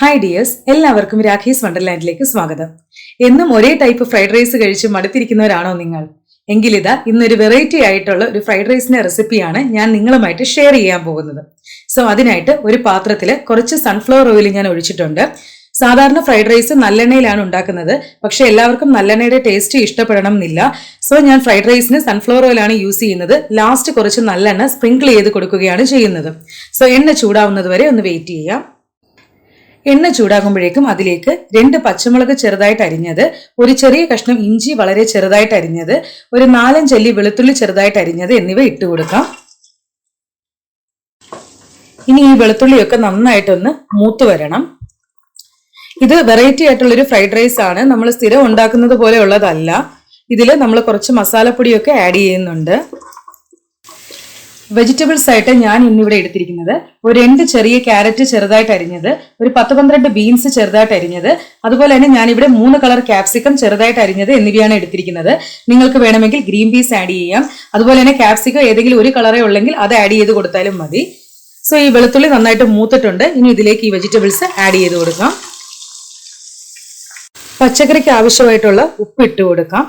Hi dears എല്ലാവർക്കും രാഖീസ് വണ്ടർലാൻഡിലേക്ക് സ്വാഗതം. എന്നും ഒരേ ടൈപ്പ് ഫ്രൈഡ് റൈസ് കഴിച്ച് മടുത്തിരിക്കുന്നവരാണോ നിങ്ങൾ? എങ്കിലിതാ ഇന്നൊരു വെറൈറ്റി ആയിട്ടുള്ള ഒരു ഫ്രൈഡ് റൈസിന്റെ റെസിപ്പിയാണ് ഞാൻ നിങ്ങളുമായിട്ട് ഷെയർ ചെയ്യാൻ പോകുന്നത്. സോ അതിനായിട്ട് ഒരു പാത്രത്തിൽ കുറച്ച് സൺഫ്ലവർ ഓയിൽ ഞാൻ ഒഴിച്ചിട്ടുണ്ട്. സാധാരണ ഫ്രൈഡ് റൈസ് നല്ലെണ്ണയിലാണ് ഉണ്ടാക്കുന്നത്. പക്ഷെ എല്ലാവർക്കും നല്ലെണ്ണയുടെ ടേസ്റ്റ് ഇഷ്ടപ്പെടണം എന്നില്ല. സോ ഞാൻ ഫ്രൈഡ് റൈസിന് സൺഫ്ലവർ ഓയിലാണ് യൂസ് ചെയ്യുന്നത്. ലാസ്റ്റ് കുറച്ച് നല്ലെണ്ണ സ്പ്രിങ്കിൾ ചെയ്ത് കൊടുക്കുകയാണ് ചെയ്യുന്നത്. സോ എണ്ണ ചൂടാവുന്നത് വരെ ഒന്ന് വെയിറ്റ് ചെയ്യാം. എണ്ണ ചൂടാകുമ്പോഴേക്കും അതിലേക്ക് രണ്ട് പച്ചമുളക് ചെറുതായിട്ട് അരിഞ്ഞത് ഒരു ചെറിയ കഷ്ണം ഇഞ്ചി വളരെ ചെറുതായിട്ട് അരിഞ്ഞത് ഒരു നാലഞ്ചല്ലി വെളുത്തുള്ളി ചെറുതായിട്ട് അരിഞ്ഞത് എന്നിവ ഇട്ട് കൊടുക്കാം. ഇനി ഈ വെളുത്തുള്ളിയൊക്കെ നന്നായിട്ടൊന്ന് മൂത്ത് വരണം. ഇത് വെറൈറ്റി ആയിട്ടുള്ളൊരു ഫ്രൈഡ് റൈസ് ആണ്. നമ്മൾ സ്ഥിരം ഉണ്ടാക്കുന്നത് പോലെ ഉള്ളതല്ല ഇതിൽ നമ്മൾ കുറച്ച് മസാലപ്പൊടിയൊക്കെ ആഡ് ചെയ്യുന്നുണ്ട്. വെജിറ്റബിൾസ് ആയിട്ട് ഞാൻ ഇന്നിവിടെ എടുത്തിരിക്കുന്നത് ഒരു രണ്ട് ചെറിയ ക്യാരറ്റ് ചെറുതായിട്ട് അരിഞ്ഞത് ഒരു പത്ത് പന്ത്രണ്ട് ബീൻസ് ചെറുതായിട്ട് അരിഞ്ഞത് അതുപോലെ തന്നെ ഇവിടെ മൂന്ന് കളർ ക്യാപ്സിക്കം ചെറുതായിട്ട് അരിഞ്ഞത് എന്നിവയാണ് എടുത്തിരിക്കുന്നത്. നിങ്ങൾക്ക് വേണമെങ്കിൽ ഗ്രീൻ പീസ് ആഡ് ചെയ്യാം. അതുപോലെ തന്നെ ക്യാപ്സിക്കം ഏതെങ്കിലും ഒരു കളറേ ഉള്ളെങ്കിൽ അത് ആഡ് ചെയ്ത് കൊടുത്താലും മതി. സോ ഈ വെളുത്തുള്ളി നന്നായിട്ട് മൂത്തിട്ടുണ്ട്. ഇനി ഇതിലേക്ക് ഈ വെജിറ്റബിൾസ് ആഡ് ചെയ്ത് കൊടുക്കാം. പച്ചക്കറിക്ക് ആവശ്യമായിട്ടുള്ള ഉപ്പ് ഇട്ട് കൊടുക്കാം.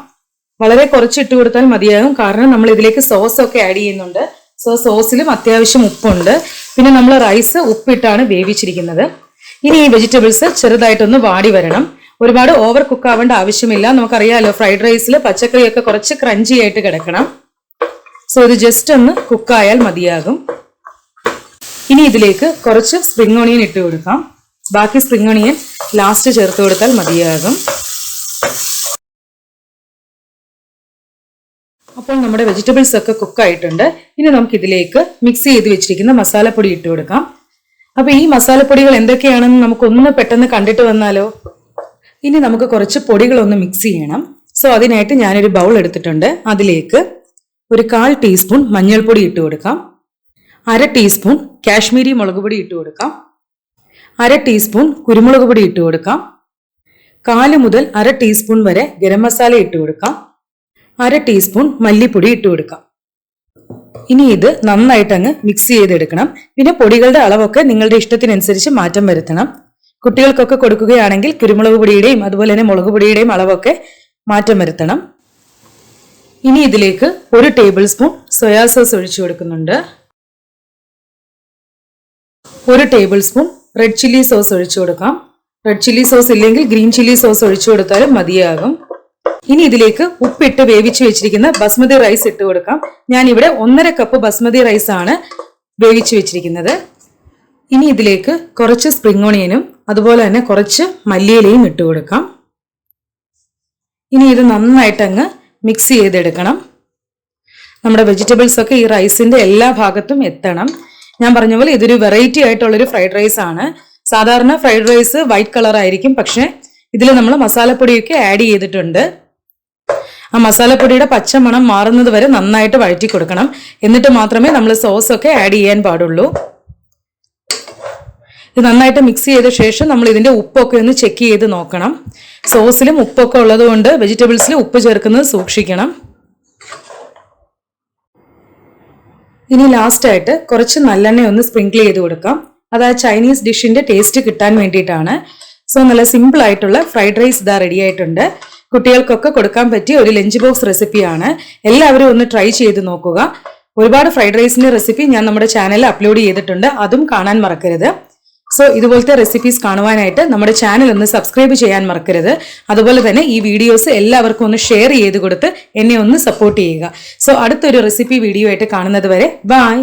വളരെ കുറച്ച് ഇട്ട് കൊടുത്താൽ മതിയാകും. കാരണം നമ്മൾ ഇതിലേക്ക് സോസ് ഒക്കെ ആഡ് ചെയ്യുന്നുണ്ട്. സോ സോസിലും അത്യാവശ്യം ഉപ്പുണ്ട്. പിന്നെ നമ്മൾ റൈസ് ഉപ്പിട്ടാണ് വേവിച്ചിരിക്കുന്നത്. ഇനി ഈ വെജിറ്റബിൾസ് ചെറുതായിട്ടൊന്ന് വാടി വരണം. ഒരുപാട് ഓവർ കുക്ക് ആവേണ്ട ആവശ്യമില്ല. നമുക്കറിയാലോ ഫ്രൈഡ് റൈസിൽ പച്ചക്കറിയൊക്കെ കുറച്ച് ക്രഞ്ചി ആയിട്ട് കിടക്കണം. സോ ഇത് ജസ്റ്റ് ഒന്ന് കുക്കായാൽ മതിയാകും. ഇനി ഇതിലേക്ക് കുറച്ച് സ്പ്രിംഗ് ഓണിയൻ ഇട്ട് കൊടുക്കാം. ബാക്കി സ്പ്രിംഗ് ഓണിയൻ ലാസ്റ്റ് ചേർത്ത് കൊടുത്താൽ മതിയാകും. അപ്പോൾ നമ്മുടെ വെജിറ്റബിൾസ് ഒക്കെ കുക്കായിട്ടുണ്ട് ഇനി നമുക്ക് ഇതിലേക്ക് മിക്സ് ചെയ്ത് വെച്ചിരിക്കുന്ന മസാലപ്പൊടി ഇട്ട് കൊടുക്കാം. അപ്പൊ ഈ മസാലപ്പൊടികൾ എന്തൊക്കെയാണെന്ന് നമുക്കൊന്ന് പെട്ടെന്ന് കണ്ടിട്ട് വന്നാലോ? ഇനി നമുക്ക് കുറച്ച് പൊടികളൊന്ന് മിക്സ് ചെയ്യണം. സോ അതിനായിട്ട് ഞാനൊരു ബൗൾ എടുത്തിട്ടുണ്ട്. അതിലേക്ക് ഒരു കാൽ ടീസ്പൂൺ മഞ്ഞൾപ്പൊടി ഇട്ട് കൊടുക്കാം. അര ടീസ്പൂൺ കാശ്മീരി മുളക് പൊടി ഇട്ട് കൊടുക്കാം. അര ടീസ്പൂൺ കുരുമുളക് പൊടി ഇട്ട് കൊടുക്കാം. കാൽ മുതൽ അര ടീസ്പൂൺ വരെ ഗരം മസാല ഇട്ട് കൊടുക്കാം. അര ടീസ്പൂൺ മല്ലിപ്പൊടി ഇട്ട് കൊടുക്കാം. ഇനി ഇത് നന്നായിട്ട് അങ്ങ് മിക്സ് ചെയ്തെടുക്കണം. പിന്നെ പൊടികളുടെ അളവൊക്കെ നിങ്ങളുടെ ഇഷ്ടത്തിനനുസരിച്ച് മാറ്റം വരുത്തണം. കുട്ടികൾക്കൊക്കെ കൊടുക്കുകയാണെങ്കിൽ കുരുമുളക് പൊടിയുടെയും അതുപോലെ തന്നെ മുളക് പൊടിയുടെയും അളവൊക്കെ മാറ്റം വരുത്തണം. ഇനി ഇതിലേക്ക് ഒരു ടേബിൾ സ്പൂൺ സോയാ സോസ് ഒഴിച്ചു കൊടുക്കുന്നുണ്ട്. ഒരു tablespoon red chilli sauce ഒഴിച്ചു കൊടുക്കാം. റെഡ് ചില്ലി സോസ് ഇല്ലെങ്കിൽ ഗ്രീൻ ചില്ലി സോസ് ഒഴിച്ചു കൊടുത്താലും മതിയാകും. ഇനി ഇതിലേക്ക് ഉപ്പിട്ട് വേവിച്ച് വെച്ചിരിക്കുന്ന ബസ്മതി റൈസ് ഇട്ട് കൊടുക്കാം. ഞാൻ ഇവിടെ ഒന്നര കപ്പ് ബസ്മതി റൈസ് ആണ് വേവിച്ച് വെച്ചിരിക്കുന്നത്. ഇനി ഇതിലേക്ക് കുറച്ച് സ്പ്രിംഗ് ഓണിയനും അതുപോലെ തന്നെ കുറച്ച് മല്ലിയിലയും ഇട്ട് കൊടുക്കാം. ഇനി ഇത് നന്നായിട്ട് അങ്ങ് മിക്സ് ചെയ്തെടുക്കണം. നമ്മുടെ വെജിറ്റബിൾസ് ഒക്കെ ഈ റൈസിന്റെ എല്ലാ ഭാഗത്തും എത്തണം. ഞാൻ പറഞ്ഞ പോലെ ഇതൊരു വെറൈറ്റി ആയിട്ടുള്ളൊരു ഫ്രൈഡ് റൈസ് ആണ്. സാധാരണ ഫ്രൈഡ് റൈസ് വൈറ്റ് കളർ ആയിരിക്കും പക്ഷെ ഇതിൽ നമ്മൾ മസാലപ്പൊടിയൊക്കെ ആഡ് ചെയ്തിട്ടുണ്ട്. ആ മസാലപ്പൊടിയുടെ പച്ചമണം മാറുന്നത് വരെ നന്നായിട്ട് വഴറ്റി കൊടുക്കണം എന്നിട്ട് മാത്രമേ നമ്മൾ സോസ് ഒക്കെ ആഡ് ചെയ്യാൻ പാടുള്ളൂ. ഇത് നന്നായിട്ട് മിക്സ് ചെയ്ത ശേഷം നമ്മൾ ഇതിന്റെ ഉപ്പൊക്കെ ഒന്ന് ചെക്ക് ചെയ്ത് നോക്കണം. സോസിലും ഉപ്പൊക്കെ ഉള്ളതുകൊണ്ട് വെജിറ്റബിൾസിൽ ഉപ്പ് ചേർക്കുന്നത് സൂക്ഷിക്കണം. ഇനി ലാസ്റ്റായിട്ട് കുറച്ച് നല്ലെണ്ണ ഒന്ന് സ്പ്രിങ്കിൾ ചെയ്ത് കൊടുക്കാം. അത് ആ ചൈനീസ് ഡിഷിന്റെ ടേസ്റ്റ് കിട്ടാൻ വേണ്ടിയിട്ടാണ്. സോ നല്ല സിമ്പിൾ ആയിട്ടുള്ള ഫ്രൈഡ് റൈസ് ഇതാ റെഡി ആയിട്ടുണ്ട്. കുട്ടികൾക്കൊക്കെ കൊടുക്കാൻ പറ്റിയ ഒരു ലഞ്ച് ബോക്സ് റെസിപ്പിയാണ് എല്ലാവരും ഒന്ന് ട്രൈ ചെയ്ത് നോക്കുക. ഒരുപാട് ഫ്രൈഡ് റൈസിന്റെ റെസിപ്പി ഞാൻ നമ്മുടെ ചാനലിൽ അപ്ലോഡ് ചെയ്തിട്ടുണ്ട്. അതും കാണാൻ മറക്കരുത്. സോ ഇതുപോലത്തെ റെസിപ്പീസ് കാണുവാനായിട്ട് നമ്മുടെ ചാനൽ ഒന്ന് സബ്സ്ക്രൈബ് ചെയ്യാൻ മറക്കരുത്. അതുപോലെ തന്നെ ഈ വീഡിയോസ് എല്ലാവർക്കും ഒന്ന് ഷെയർ ചെയ്ത് കൊടുത്ത് എന്നെ ഒന്ന് സപ്പോർട്ട് ചെയ്യുക. സോ അടുത്തൊരു റെസിപ്പി വീഡിയോ ആയിട്ട് കാണുന്നത് വരെ ബൈ